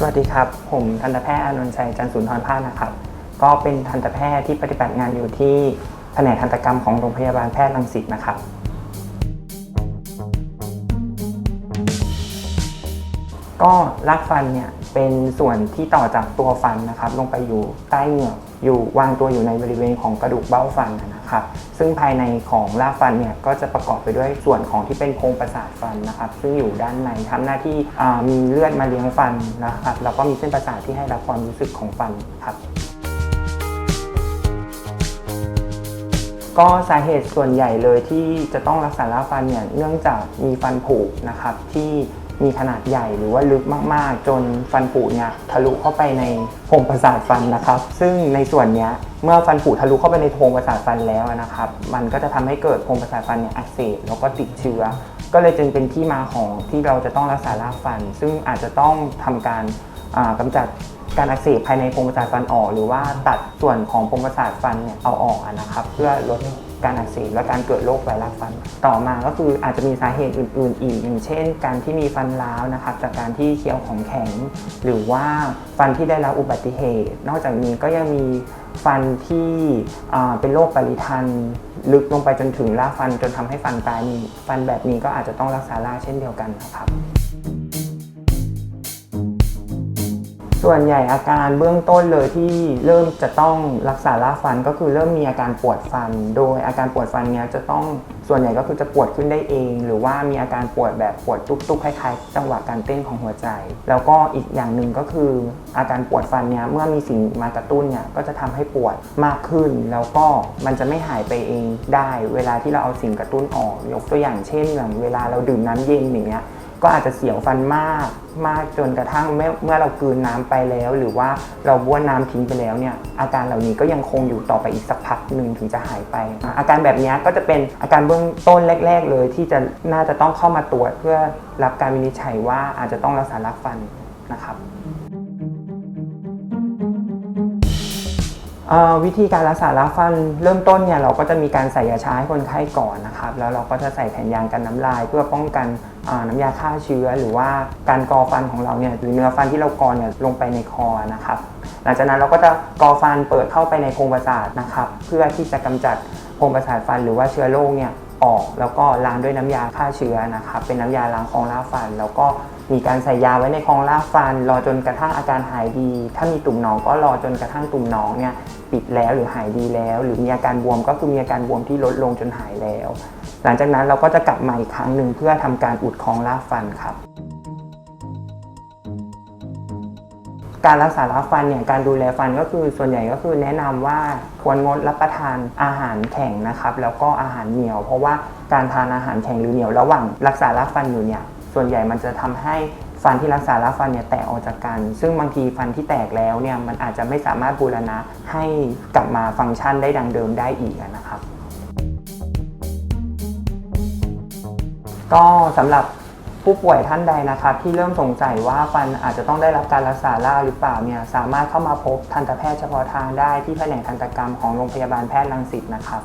สวัสดีครับ ผมทันตแพทย์อานนท์ชัยจันทร์สุนทรภาคนะครับ ก็เป็นทันตแพทย์ที่ปฏิบัติงานอยู่ที่แผนกทันตกรรมของโรงพยาบาลแพทย์รังสิตนะครับ ก็รากฟันเนี่ย เป็นส่วนที่ต่อจากตัวฟันนะครับ ลงไปอยู่ใต้เหงือกอยู่วางตัวอยู่ในบริเวณของกระดูกเบ้าฟันนะครับ ซึ่งภายในของรากฟันเนี่ยก็จะประกอบไปด้วยส่วนของที่เป็นโพรงประสาทฟันนะครับ ซึ่งอยู่ด้านในทำหน้าที่มีเลือดมาเลี้ยงฟันนะครับแล้วก็มีเส้นประสาทที่ให้รับความรู้สึกของฟันครับก็สาเหตุส่วนใหญ่เลยที่จะต้องรักษาราฟันเนี่ยเนื่องจากมีฟันผุนะครับที่ มีขนาดใหญ่หรือว่าลึกมากๆ จนฟันผุเนี่ยทะลุเข้าไปในโพรงประสาทฟันนะครับ ซึ่งในส่วนเนี้ยเมื่อฟันผุทะลุเข้าไปในโพรงประสาทฟันแล้วนะครับ มันก็จะทำให้เกิดโพรงประสาทฟันเนี่ยอักเสบแล้วก็ติดเชื้อ ก็เลยจึงเป็นที่มาของที่เราจะต้องรักษารากฟัน ซึ่งอาจจะต้องทำการกำกำจัด การอักเสบภายในโพรงประสาทฟันออก หรือว่าตัดส่วนของโพรงประสาทฟันเนี่ยเอาออกนะครับ เพื่อลดการอักเสบและการเกิดโรคไวรัสฟัน ต่อมาก็คืออาจจะมีสาเหตุอื่น ๆ อีก อย่างเช่น การที่มีฟันร้าวนะครับ จากการที่เคี้ยวของแข็ง หรือว่าฟันที่ได้รับอุบัติเหตุ นอกจากนี้ก็ยังมีฟันที่เป็นโรคปริทันลึกลงไปจนถึงรากฟันจนทำให้ฟันตายมีฟันแบบนี้ก็อาจจะต้องรักษารากเช่นเดียวกันนะครับ ส่วนใหญ่อาการเบื้องต้นเลยที่เริ่มจะต้องรักษาราฟันก็คือเริ่มมีอาการปวดฟัน โดยอาการปวดฟันเนี้ยจะต้องส่วนใหญ่ก็คือจะปวดขึ้นได้เอง หรือว่ามีอาการปวดแบบปวดตุ๊บๆคล้ายๆ จังหวะการเต้นของหัวใจ แล้วก็อีกอย่างหนึ่งก็คือ อาการปวดฟันเนี้ยเมื่อมีสิ่งมากระตุ้นเนี่ยก็จะทำให้ปวดมากขึ้น แล้วก็มันจะไม่หายไปเองได้ เวลาที่เราเอาสิ่งกระตุ้นออก ยกตัวอย่างเช่นอย่างเวลาเราดื่มน้ำเย็นอย่างเงี้ย ก็อาจจะเสียวฟันมากมากจนกระทั่งเมื่อเมื่อเรากลืนน้ำไปแล้ว หรือว่าเราบ้วนน้ำทิ้งไปแล้วเนี่ยอาการเหล่านี้ก็ยังคงอยู่ต่อไปอีกสักพักหนึ่งถึงจะหายไป อาการแบบนี้ก็จะเป็นอาการเบื้องต้นแรก ๆ เลยที่จะน่าจะต้องเข้ามาตรวจเพื่อรับการวินิจฉัยว่าอาจจะต้องรักษารักฟันนะครับ วิธีการรักษาราฟันเริ่มต้นเนี่ยเราก็จะมีการใส่ยาชาให้คนไข้ก่อนนะครับแล้วเราก็จะใส่แผ่นยางกันน้ำลาย เพื่อป้องกันน้ำยาฆ่าเชื้อ หรือว่าการกอฟันของเราเนี่ยหรือเนื้อฟันที่เรากอเนี่ยลงไปในคอนะครับหลังจากนั้นเราก็จะกอฟันเปิดเข้าไปในโครงประสาทนะครับเพื่อที่จะกำจัดโพรงประสาทฟันหรือว่าเชื้อโรคเนี่ย ออก แล้วก็ล้างด้วยน้ำยาฆ่าเชื้อนะครับเป็นน้ำยาล้างคลองรากฟัน แล้วก็มีการใส่ยาไว้ในคลองรากฟัน รอจนกระทั่งอาการหายดี ถ้ามีตุ่มหนองก็รอจนกระทั่งตุ่มหนองเนี่ยปิดแล้วหรือหายดีแล้ว หรือมีอาการบวมก็คือมีอาการบวมที่ลดลงจนหายแล้ว หลังจากนั้นเราก็จะกลับมาอีกครั้งหนึ่งเพื่อทำการอุดคลองรากฟันครับ การรักษารากฟันเนี่ยการดูแลฟันก็คือส่วนใหญ่ก็คือแนะนำว่าควรงดรับประทานอาหารแข็งนะครับ แล้วก็อาหารเหนียว เพราะว่าการทานอาหารแข็งหรือเหนียวระหว่างรักษารากฟันอยู่เนี่ยส่วนใหญ่มันจะทำให้ฟันที่รักษารากฟันเนี่ยแตกออกจากกัน ซึ่งบางทีฟันที่แตกแล้วเนี่ยมันอาจจะไม่สามารถบูรณะให้กลับมาฟังก์ชันได้ดังเดิมได้อีกนะครับ ก็สำหรับ ผู้ป่วยท่านใดนะครับ ที่เริ่มสงสัยว่าฟันอาจจะต้องได้รับการรักษาล่าหรือเปล่าเนี่ยสามารถเข้ามาพบทันตแพทย์เฉพาะทางได้ที่แผนกทันตกรรมของโรงพยาบาลแพทย์รังสิตนะครับ